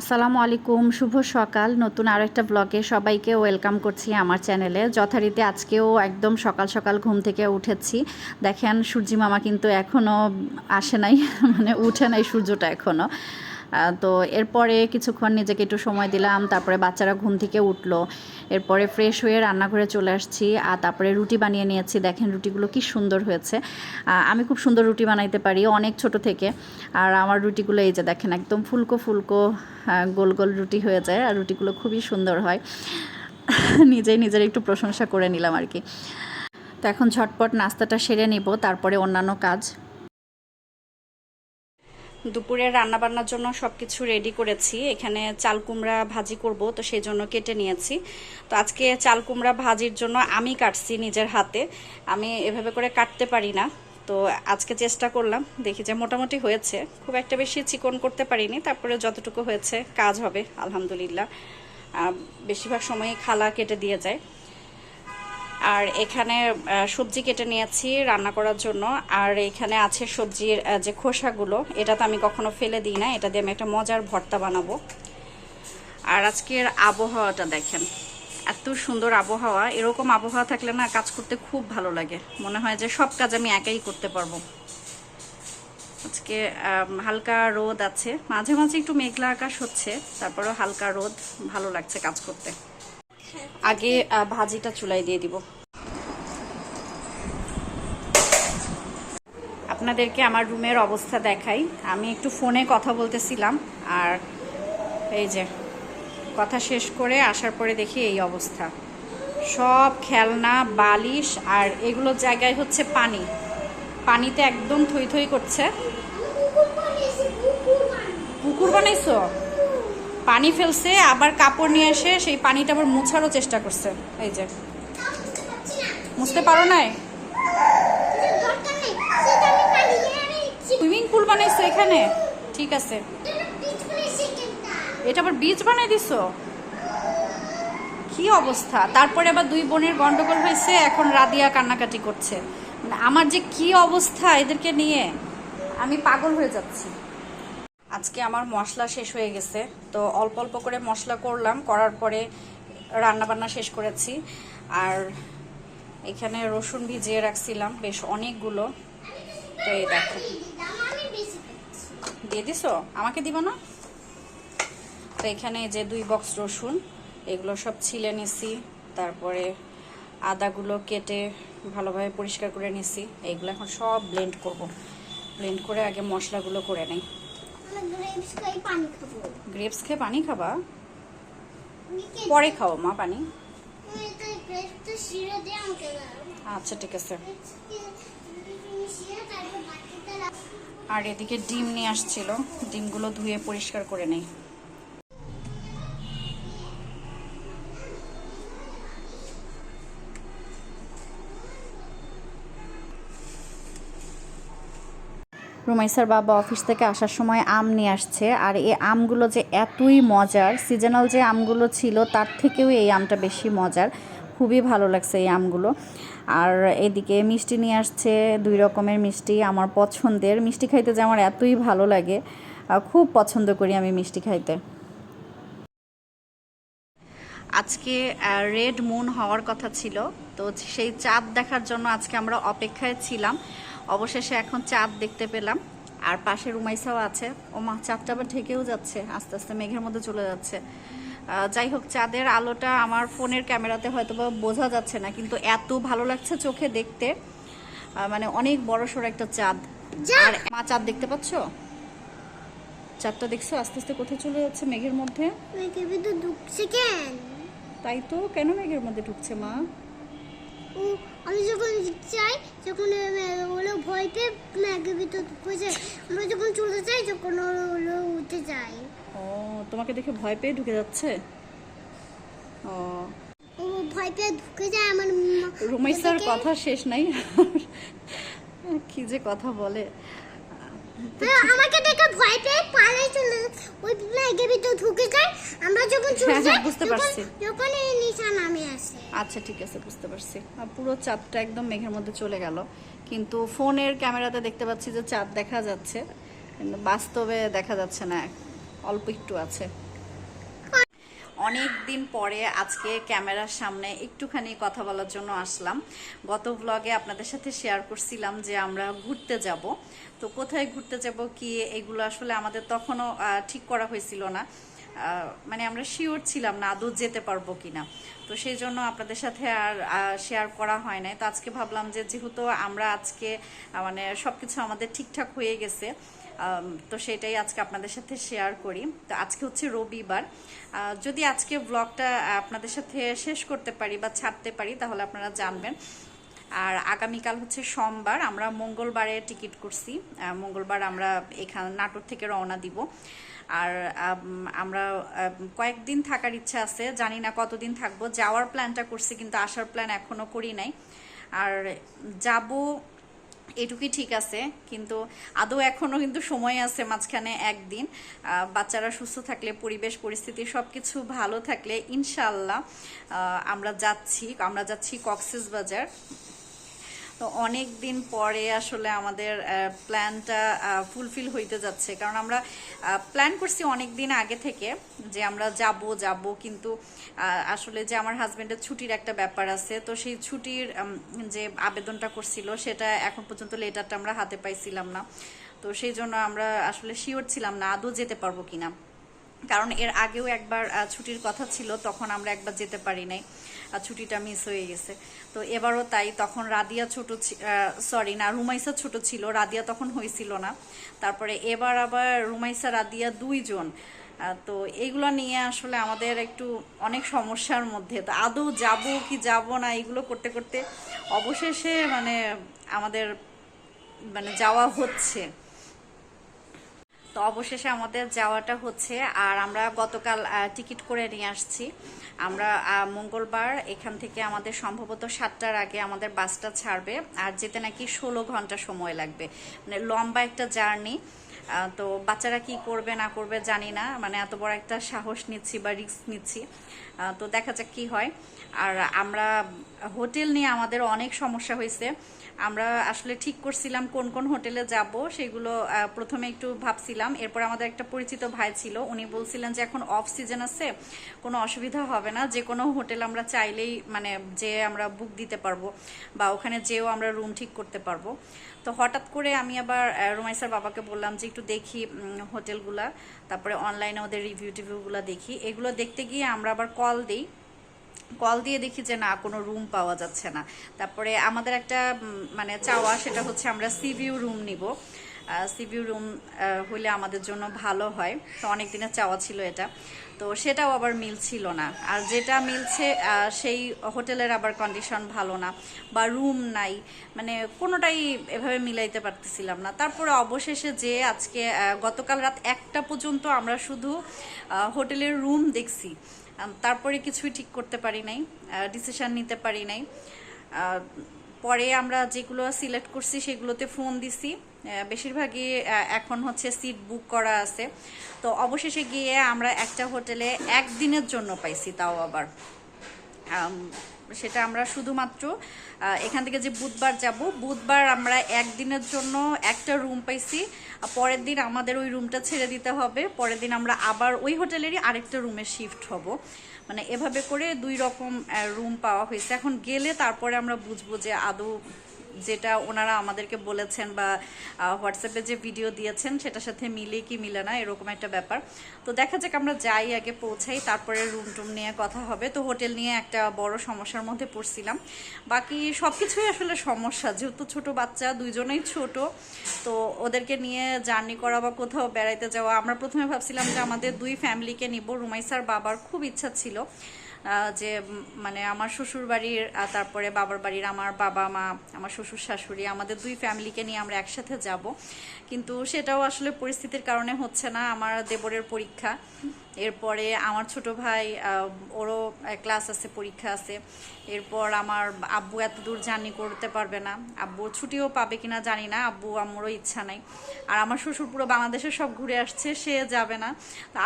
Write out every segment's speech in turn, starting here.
আসসালামু আলাইকুম, শুভ সকাল। নতুন আরও একটা ব্লগে সবাইকে ওয়েলকাম করছি আমার চ্যানেলে যথারীতি আজকেও একদম সকাল সকাল ঘুম থেকে উঠেছি। দেখেন, সূর্যি মামা কিন্তু এখনও আসে নাই মানে উঠে নাই সূর্যটা এখনও তো এরপরে কিছুক্ষণ নিজেকে একটু সময় দিলাম, তারপরে বাচ্চারা ঘুম থেকে উঠল। এরপরে ফ্রেশ হয়ে রান্নাঘরে চলে আসছি, আর তারপরে রুটি বানিয়ে নিয়েছি। দেখেন রুটিগুলো কি সুন্দর হয়েছে। আমি খুব সুন্দর রুটি বানাইতে পারি অনেক ছোট থেকে। আর আমার রুটিগুলো এই যে দেখেন একদম ফুলকো ফুলকো গোল গোল রুটি হয়ে যায়, আর রুটিগুলো খুবই সুন্দর হয়। নিজেই নিজের একটু প্রশংসা করে নিলাম আর কি। তো এখন ঝটপট নাস্তাটা সেরে নিব, তারপরে অন্যান্য কাজ। দুপুরে রান্না বান্নার জন্য সব কিছু রেডি করেছি। এখানে চাল কুমড়া ভাজি করব, তো সেই জন্য কেটে নিয়েছি। তো আজকে চাল কুমড়া ভাজির জন্য আমি কাটছি নিজের হাতে। আমি এভাবে করে কাটতে পারি না। তো আজকে চেষ্টা করলাম, দেখি যে মোটামুটি হয়েছে। খুব একটা বেশি চিকন করতে পারিনি, তারপরে যতটুকু হয়েছে কাজ হবে, আলহামদুলিল্লাহ। বেশিরভাগ সময়ই খালা কেটে দিয়ে যায়। আর এখানে সবজি কেটে নিয়েছি রান্না করার জন্য। আর এখানে আছে সবজির যে খোসাগুলো, এটা তো আমি কখনো ফেলে দিই না, এটা দিয়ে আমি একটা মজার ভর্তা বানাবো। আর আজকের আবহাওয়াটা দেখেন, এত সুন্দর আবহাওয়া। এরকম আবহাওয়া থাকলে না কাজ করতে খুব ভালো লাগে। মনে হয় যে সব কাজ আমি একাই করতে পারব। আজকে হালকা রোদ আছে। মাঝে মাঝে একটু মেঘলা আকাশ হচ্ছে, তারপরেও হালকা রোদ, ভালো লাগছে কাজ করতে। আগে ভাজিটা চুলাই দিয়ে দিব। আপনাদেরকে আমার রুমের অবস্থা দেখাই। আমি একটু ফোনে কথা বলতেছিলাম, আর এই যে, কথা শেষ করে আসার পরে দেখি এই অবস্থা। সব খেলনা, বালিশ, আর এগুলোর জায়গায় হচ্ছে পানি। পানিতে একদম থই থই করছে। পুকুর বানাইছো পানি ফেলছে, আবার কাপড় নিয়ে এসে সেই পানিটা আবার মুছারও চেষ্টা করছে। এই যে। মুছতে পারো নাই? সুইমিং পুল বানাইছো এখানে? ঠিক আছে। এটা আবার বীজ বানাই দিছো? কি অবস্থা? তারপরে আবার দুই বোনের গন্ডগোল হয়েছে, এখন রাদিয়া কান্নাকাটি করছে। মানে আমার যে কি অবস্থা এদেরকে নিয়ে, আমি পাগল হয়ে যাচ্ছি। আজকে আমার মশলা শেষ হয়ে গেছে। তো অল্প অল্প করে মশলা করলাম, করার পরে রান্না বান্না শেষ করেছি। আর এখানে রসুন ভিজিয়ে রাখছিলাম বেশ অনেকগুলো। তো এই দেখো। দিয়ে দিছো? আমাকে দিব না? তো এখানে যে দুই বক্স রসুন, এগুলো সব ছিলে নিছি। তারপরে আদাগুলো কেটে ভালোভাবে পরিষ্কার করে নিছি। এইগুলো এখন সব ব্লেন্ড করব। ব্লেন্ড করে আগে মশলাগুলো করে নেই। গ্রেপস খেয়ে পানি খাবা। পরে খাও মা পানি। আচ্ছা ঠিক আছে। আর এদিকে ডিম নিয়ে আসছিল। ডিমগুলো ধুয়ে পরিষ্কার করে নেই। রুমাইসার বাবা অফিস থেকে আসার সময় আম নিয়ে আসছে। আর এই আমগুলো যে এতই মজার সিজনাল যে আমগুলো ছিল, তার থেকেও এই আমটা বেশি মজার। খুবই ভালো লাগছে এই আমগুলো। আর এদিকে মিষ্টি নিয়ে আসছে, দুই রকমের মিষ্টি, আমার পছন্দের। মিষ্টি খাইতে যে আমার এতই ভালো লাগে। খুব পছন্দ করি আমি মিষ্টি খাইতে। আজকে রেড মুন হওয়ার কথা ছিল। তো সেই চাঁদ দেখার জন্য আজকে আমরা অপেক্ষায় ছিলাম। অবশেষে এখন চাঁদ দেখতে পেলাম। আর পাশে রুমাইসাও আছে। ও মা চাঁদটা আবার ঢেকেও যাচ্ছে। আস্তে আস্তে মেঘের মধ্যে চলে যাচ্ছে। যাই হোক চাঁদের আলোটা আমার ফোনের ক্যামেরাতে হয়তো বা বোঝা যাচ্ছে না কিন্তু এত ভালো লাগছে চোখে দেখতে। মানে অনেক বড় সড়ো একটা চাঁদ। আর মা চাঁদ দেখতে পাচ্ছো? চাঁদটা দেখছ? আস্তে আস্তে কোথায় চলে যাচ্ছে মেঘের মধ্যে? ঢুকছে কেন? তাই তো কেন মেঘের মধ্যে ঢুকছে মা? আমি যখন যাই ওগুলো ভয় পেয়ে ম্যাগের ভিতর ঢুকে যায় আমরা যখন চলে যাই তখন ওরা উঠে যায় ও তোমাকে দেখে ভয় পেয়ে ঢুকে যাচ্ছে? ও। ও ভয় পেয়ে ঢুকে যায় আমার রুমাইসার কথা শেষ নাই। কি যে কথা বলে। হ্যাঁ, আমাকে দেখে ভয় পেয়ে পালাই চলে ওই ভিতর ঢুকে যায় আমরা যখন চলে হ্যাঁ, যাই হ্যাঁ, বুঝতে পারছি। যখন এই নিশা নামে আসে। আচ্ছা ঠিক আছে বুঝতে পারছি। পুরো চাঁদটা একদম মেঘের মধ্যে চলে গেল। কিন্তু ফোনের ক্যামেরাতে দেখতে পাচ্ছি যে চাঁদ দেখা যাচ্ছে। বাস্তবে দেখা যাচ্ছে না অল্প একটু আছে। অনেক দিন পরে আজকে ক্যামেরার সামনে একটুখানি কথা বলার জন্য আসলাম। গত ব্লগে আপনাদের সাথে শেয়ার করছিলাম যে আমরা ঘুরতে যাব। তো কোথায় ঘুরতে যাব, কি এগুলো আসলে আমাদের তখনও ঠিক করা হয়েছিল না। মানে আমরা শিওর ছিলাম না আদৌ যেতে পারব কিনা। তো সেই জন্য আপনাদের সাথে আর শেয়ার করা হয় নাই। তো আজকে ভাবলাম যে যেহেতু আমরা আজকে মানে সবকিছু আমাদের ঠিকঠাক হয়ে গেছে তো সেটাই আজকে আপনাদের সাথে শেয়ার করি। তো আজকে হচ্ছে রবিবার। যদি আজকে ব্লগটা আপনাদের সাথে শেষ করতে পারি বা ছাড়তে পারি, তাহলে আপনারা জানবেন। আর আগামীকাল হচ্ছে সোমবার, আমরা মঙ্গলবারে টিকিট করছি। মঙ্গলবার আমরা এখান, নাটোর থেকে রওনা দিব। আর আমরা কয়েকদিন থাকার ইচ্ছা আছে। জানি না কতদিন থাকব। যাওয়ার প্ল্যানটা করছি, কিন্তু আসার প্ল্যান এখনও করি নাই। আর যাব এটুকুই ঠিক আছে, কিন্তু আদৌ এখনও কিন্তু সময় আছে মাঝখানে একদিন। বাচ্চারা সুস্থ থাকলে, পরিবেশ, পরিস্থিতি সব কিছু ভালো থাকলে ইনশাল্লাহ আমরা যাচ্ছি আমরা যাচ্ছি কক্সেস বাজার। তো অনেক দিন পরে আসলে আমাদের প্ল্যানটা ফুলফিল হইতে যাচ্ছে। কারণ আমরা প্ল্যান করছি অনেক দিন আগে থেকে যে আমরা যাব যাব, কিন্তু আসলে যে আমার হাজব্যান্ডের ছুটির একটা ব্যাপার আছে, তো সেই ছুটির যে আবেদনটা করছিল, সেটা এখন পর্যন্ত লেটারটা আমরা হাতে পাইছিলাম না। তো সেই জন্য আমরা আসলে শিওর ছিলাম না আদৌ যেতে পারব কিনা। কারণ এর আগেও একবার ছুটির কথা ছিল, তখন আমরা একবার যেতে পারি নাই। ছুটিটা মিস হয়ে গেছে। তো এবারও তাই, তখন রাদিয়া ছোট সরি না, রুমাইসা ছোট ছিল, রাদিয়া তখন হয়েছিল না। তারপরে এবার আবার রুমাইসা, রাদিয়া দুইজন। তো এইগুলো নিয়ে আসলে আমাদের একটু অনেক সমস্যার মধ্যে। তো আদৌ যাব কি যাব না, এগুলো করতে করতে অবশেষে মানে আমাদের মানে যাওয়া হচ্ছে। তো অবশেষে আমাদের যাওয়াটা হচ্ছে, আর আমরা গতকাল টিকিট করে নিয়ে আসছি। আমরা মঙ্গলবার এখান থেকে আমাদের সম্ভবত সাতটার আগে আমাদের বাসটা ছাড়বে, আর যেতে নাকি ষোলো ঘণ্টা সময় লাগবে। মানে লম্বা একটা জার্নি। তো বাচ্চারা কি করবে, না করবে জানি না। মানে এত বড় একটা সাহস নিচ্ছি বা রিস্ক নিচ্ছি। তো দেখা যাক কি হয়। আর আমরা হোটেল নিয়ে আমাদের অনেক সমস্যা হয়েছে। আমরা আসলে ঠিক করছিলাম কোন কোন হোটেলে যাব, সেগুলো প্রথমে একটু ভাবছিলাম। এরপর আমাদের একটা পরিচিত ভাই ছিল, উনি বলছিলেন যে এখন অফ সিজন আছে, কোনো অসুবিধা হবে না। যে কোনো হোটেল আমরা চাইলেই মানে যে আমরা বুক দিতে পারব বা ওখানে যেও আমরা রুম ঠিক করতে পারব। তো হঠাৎ করে আমি আবার রুমাইসার বাবাকে বললাম যে একটু দেখি হোটেলগুলা, তারপরে অনলাইনে ওদের রিভিউ টিভিউগুলো দেখি। এগুলো দেখতে গিয়ে আমরা আবার কল দিই। কল দিয়ে দেখি যে না, কোনো রুম পাওয়া যাচ্ছে না। তারপরে আমাদের একটা মানে চাওয়া, সেটা হচ্ছে আমরা সিভিউ রুম নিব। সিভিউ রুম হইলে আমাদের জন্য ভালো হয়। তো অনেক দিনের চাওয়া ছিল এটা। তো সেটাও আবার মিলছিল না। আর যেটা মিলছে সেই হোটেলের আবার কন্ডিশন ভালো না বা রুম নাই। মানে কোনোটাই এভাবে মিলাইতে পারতেছিলাম না। তারপরে অবশেষে যে আজকে গতকাল রাত একটা পর্যন্ত আমরা শুধু হোটেলের রুম দেখছি। তারপরে কিছুই ঠিক করতে পারি নাই ডিসিশান নিতে পারি নাই। পরে আমরা যেগুলো সিলেক্ট করছি, সেগুলোতে ফোন দিছি। বেশিরভাগই এখন হচ্ছে সিট বুক করা আছে। তো অবশেষে গিয়ে আমরা একটা হোটেলে একদিনের জন্য পাইছি, তাও আবার। সেটা আমরা শুধুমাত্র এখান থেকে যে বুধবার যাব, বুধবার আমরা একদিনের জন্য একটা রুম পাইছি। পরের দিন আমাদের ওই রুমটা ছেড়ে দিতে হবে। পরের দিন আমরা আবার ওই হোটেলেরই আরেকটা রুমে শিফট হব। মানে এভাবে করে দুই রকম রুম পাওয়া হয়েছে। এখন গেলে তারপরে আমরা বুঝব যে আদৌ যেটা ওনারা আমাদেরকে বলেছেন বা হোয়াটসঅ্যাপে যে ভিডিও দিয়েছেন, সেটার সাথে মিলে কি মিলে না, এরকম একটা ব্যাপার। তো দেখা যাক আমরা যাই, আগে পৌঁছাই, তারপরে রুম টুম নিয়ে কথা হবে। তো হোটেল নিয়ে একটা বড় সমস্যার মধ্যে পড়ছিলাম। বাকি সব কিছুই আসলে সমস্যা, যেহেতু ছোট বাচ্চা, দুইজনেই ছোট, তো ওদেরকে নিয়ে জার্নি করা বা কোথাও বেড়াইতে যাওয়া, আমরা প্রথমে ভাবছিলাম যে আমাদের দুই ফ্যামিলিকে নিব। রুমাইসার বাবার খুব ইচ্ছা ছিল। যে মানে আমার শ্বশুর বাড়ির তারপরে বাবার বাড়ির আমার বাবা মা, আমার শ্বশুর শাশুড়ি, আমাদের দুই ফ্যামিলিকে নিয়ে আমরা একসাথে যাব। কিন্তু সেটাও আসলে পরিস্থিতির কারণে হচ্ছে না আমার দেবরের পরীক্ষা। এরপরে আমার ছোট ভাই ওরও ক্লাস আছে, পরীক্ষা আছে। এরপর আমার আব্বু এত দূর জার্নি করতে পারবে না। আব্বু ছুটিও পাবে কিনা জানি না, আব্বু, আম্মুরও ইচ্ছা নাই। আর আমার শ্বশুর পুরো বাংলাদেশে সব ঘুরে আসছে, সে যাবে না।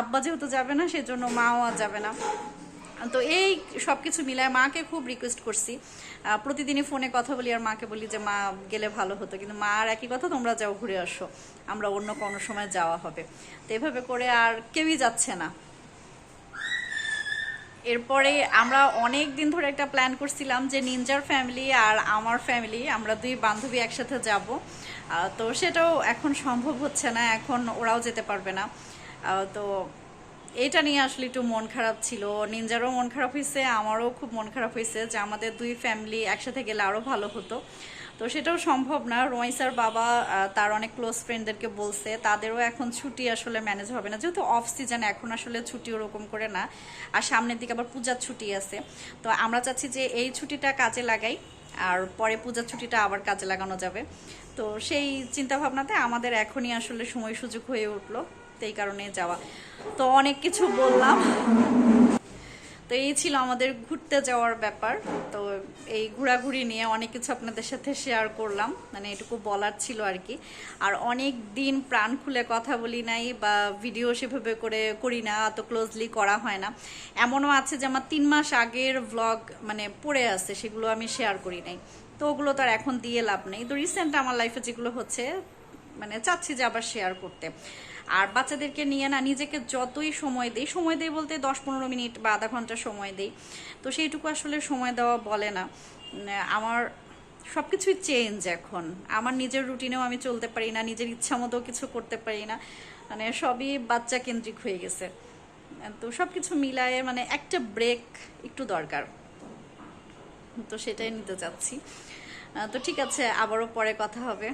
আব্বা যেহেতু যাবে না, সেজন্য মাও যাবে না। তো এই সব কিছু মিলায় মাকে খুব রিকোয়েস্ট করছি। প্রতিদিনই ফোনে কথা বলি আর মাকে বলি যে, মা, গেলে ভালো হতো। কিন্তু মা আর একই কথা, তোমরা যাও, ঘুরে আসো। আমরা অন্য কোনো সময় যাওয়া হবে। তো এভাবে করে আর কেউই যাচ্ছে না। এরপরে আমরা অনেক দিন ধরে একটা প্ল্যান করছিলাম যে, নিনজার ফ্যামিলি আর আমার ফ্যামিলি আমরা দুই বান্ধবী একসাথে যাব। তো সেটাও এখন সম্ভব হচ্ছে না, এখন ওরাও যেতে পারবে না। তো এটা নিয়ে আসলে একটু মন খারাপ ছিল। নিনজারও মন খারাপ হয়েছে আমারও খুব মন খারাপ হয়েছে যে আমাদের দুই ফ্যামিলি একসাথে গেলে আরও ভালো হতো। তো সেটাও সম্ভব না। রোমাইসার বাবা তার অনেক ক্লোজ ফ্রেন্ডদেরকে বলছে, তাদেরও এখন ছুটি আসলে ম্যানেজ হবে না। যেহেতু অফ সিজন এখন আসলে ছুটি ওরকম করে না। আর সামনের দিকে আবার পূজার ছুটি আছে। তো আমরা চাচ্ছি যে এই ছুটিটা কাজে লাগাই, আর পরে পূজার ছুটিটা আবার কাজে লাগানো যাবে। তো সেই চিন্তা ভাবনাতে আমাদের এখনই আসলে সময় সুযোগ হয়ে উঠল। এই কারণে যাওয়া। তো অনেক কিছু বললাম। তো এই ছিল আমাদের ঘুরতে যাওয়ার ব্যাপার। তো এই ঘোরাঘুরি নিয়ে অনেক কিছু আপনাদের সাথে শেয়ার করলাম। মানে এটুকু বলার ছিল আর কি। আর অনেক দিন প্রাণ খুলে কথা বলি নাই বা ভিডিও সেভাবে করে করি না অত ক্লোজলি করা হয় না। এমনও আছে যে আমার তিন মাস আগের ভ্লগ মানে পড়ে আছে, সেগুলো আমি শেয়ার করি নাই। তো ওগুলো তো আর এখন দিয়ে লাভ নেই। তো রিসেন্ট আমার লাইফে যেগুলো হচ্ছে মানে চাচ্ছি যে আবার শেয়ার করতে। আর বাচ্চাদেরকে নিয়ে না, নিজেকে যতই সময় দেই সময় দেই বলতে দশ পনেরো মিনিট বা আধা ঘণ্টা সময় দেই, তো সেইটুকু আসলে সময় দেওয়া বলে না। আমার সব কিছুই চেঞ্জ এখন। আমার নিজের রুটিনেও আমি চলতে পারি না, নিজের ইচ্ছা মতো কিছু করতে পারি না মানে সবই বাচ্চা কেন্দ্রিক হয়ে গেছে। তো সব কিছু মিলায়ে মানে একটা ব্রেক একটু দরকার। তো সেটাই নিতে চাচ্ছি। তো ঠিক আছে, আবারও পরে কথা হবে।